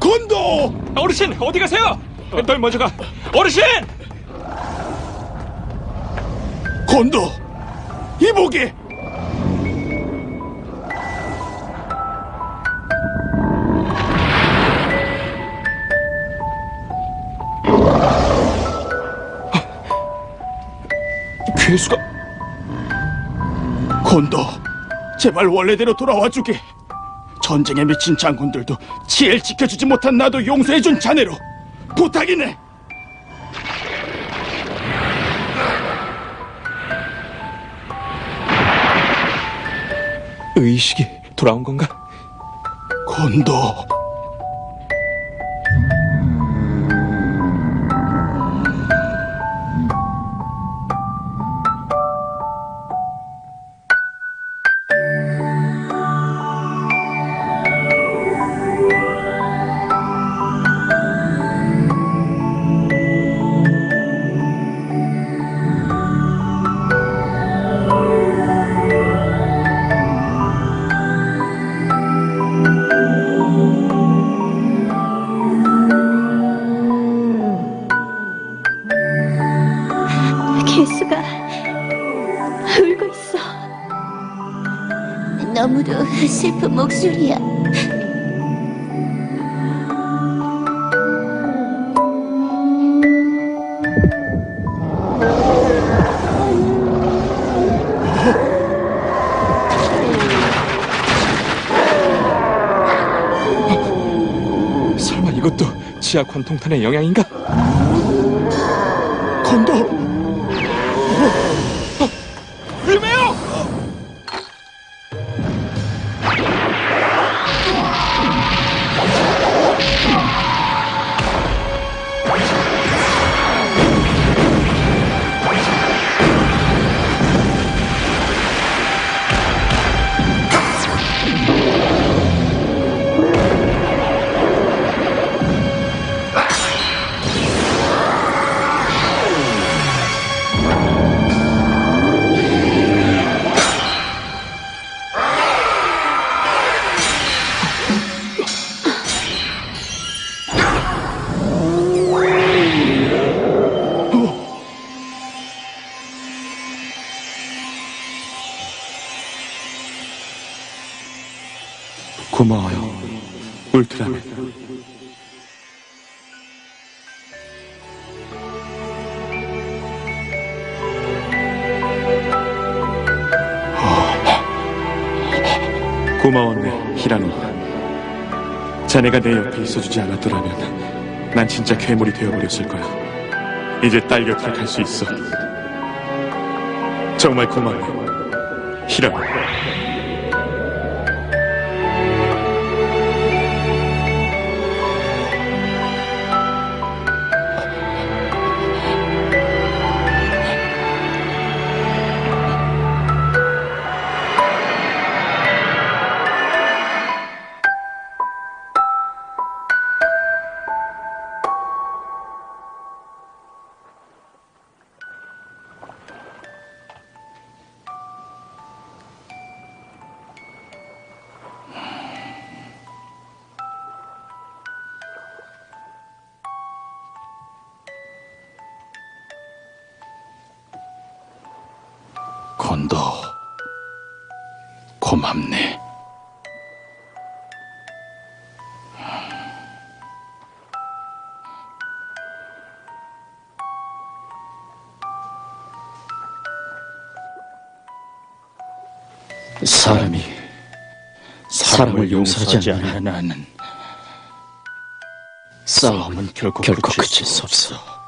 곤도! 어르신 어디 가세요? 널 먼저 가. 어르신! 곤도! 이보게! 괴수가 곤도, 제발 원래대로 돌아와 주게. 전쟁에 미친 장군들도 치엘 지켜주지 못한 나도 용서해준 자네로 부탁이네. 의식이 돌아온 건가? 곤도, 개수가 울고 있어. 너무도 슬픈 목소리야. 설마 이것도 지하 관통탄의 영향인가? 곤도, Oh. 고마워요, 울트라맨. 고마웠네, 히라노. 자네가 내 옆에 있어주지 않았더라면 난 진짜 괴물이 되어버렸을 거야. 이제 딸 곁을 갈수 있어. 정말 고마워, 히라노. 곤도, 고맙네. 사람이 사람을 용서하지 않으면 나는 싸움은 결코, 결코 그칠 수 없어.